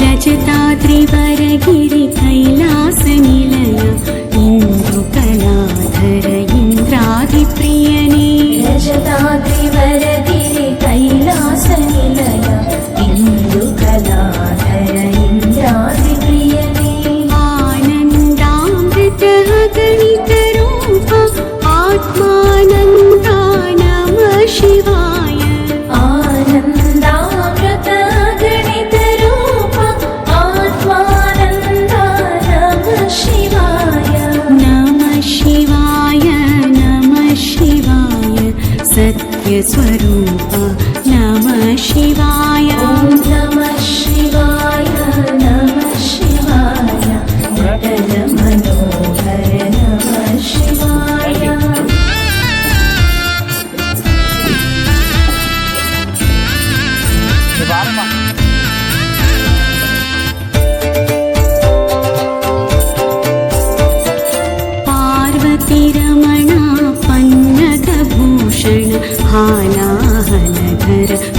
रजता त्रिवरगी സ്വരൂപ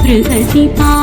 十三星八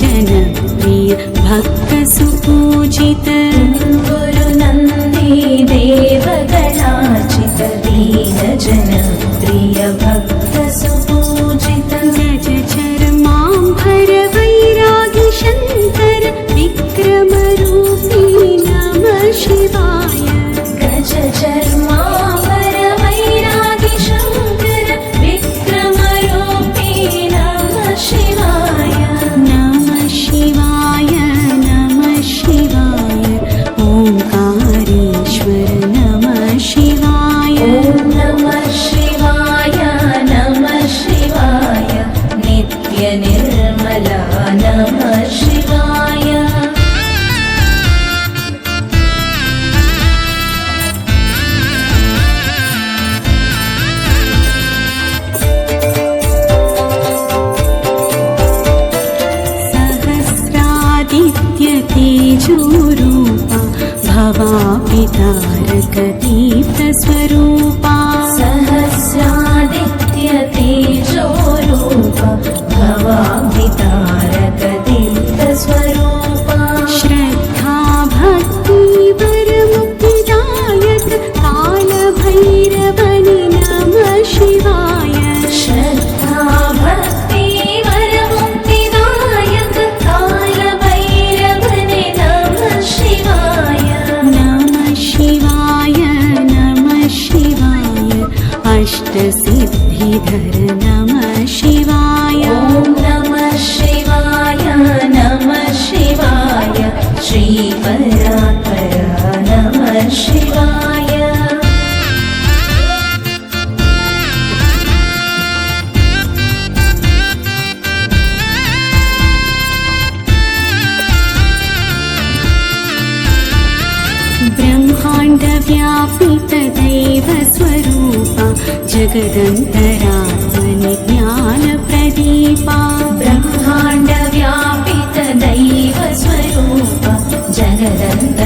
जनप्रिय भक्तसुपूजित गुरुनन्दे देवगणाचित दीनजनप्रिय भक्तसुपूजित गज शङ्कर विक्रमरूपी नमः शिवा तारकतीर्थस्वरूपा श्रीधर नमः शिवाय नमः शिवाय नमः शिवाय श्रीपरात्परा नमः शिवाय ब्रह्माण्डव्यापितदैवस्वरूपा जगदन्तर ज्ञान प्रदीपा ब्रह्माण्ड व्यापित दैव स्वरूप जगदन्त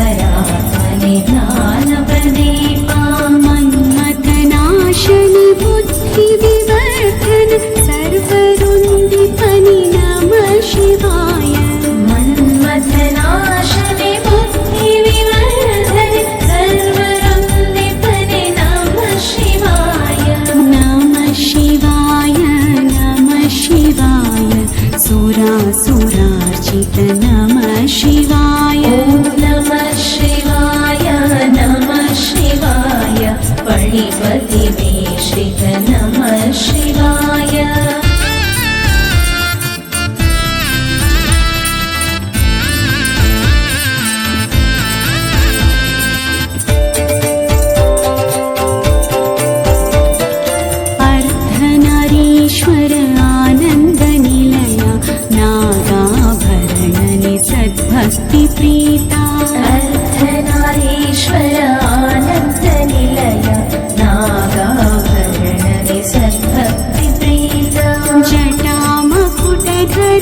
टामपुटधरहे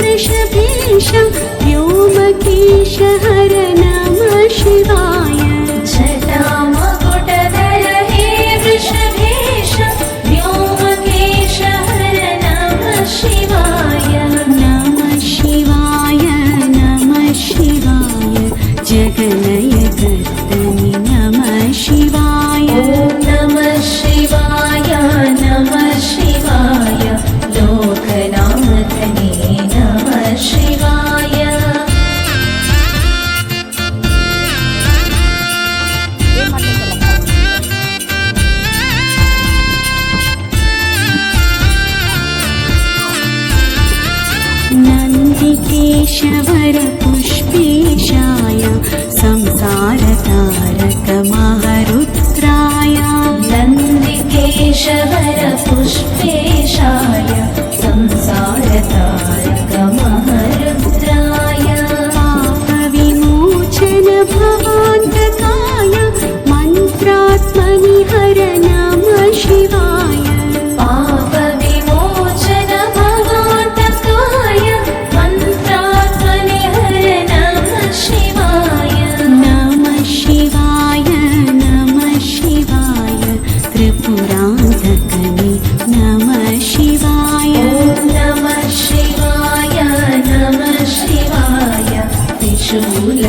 वृषभेश क्योम केश रपुष्पेशाय संसारतारकमहरुद्राय। नन्दिकेशवरपुष्पेशाय संसारतारकमहरुद्राय। विमोचन भवान्तकाय मन्त्रात्मनि почему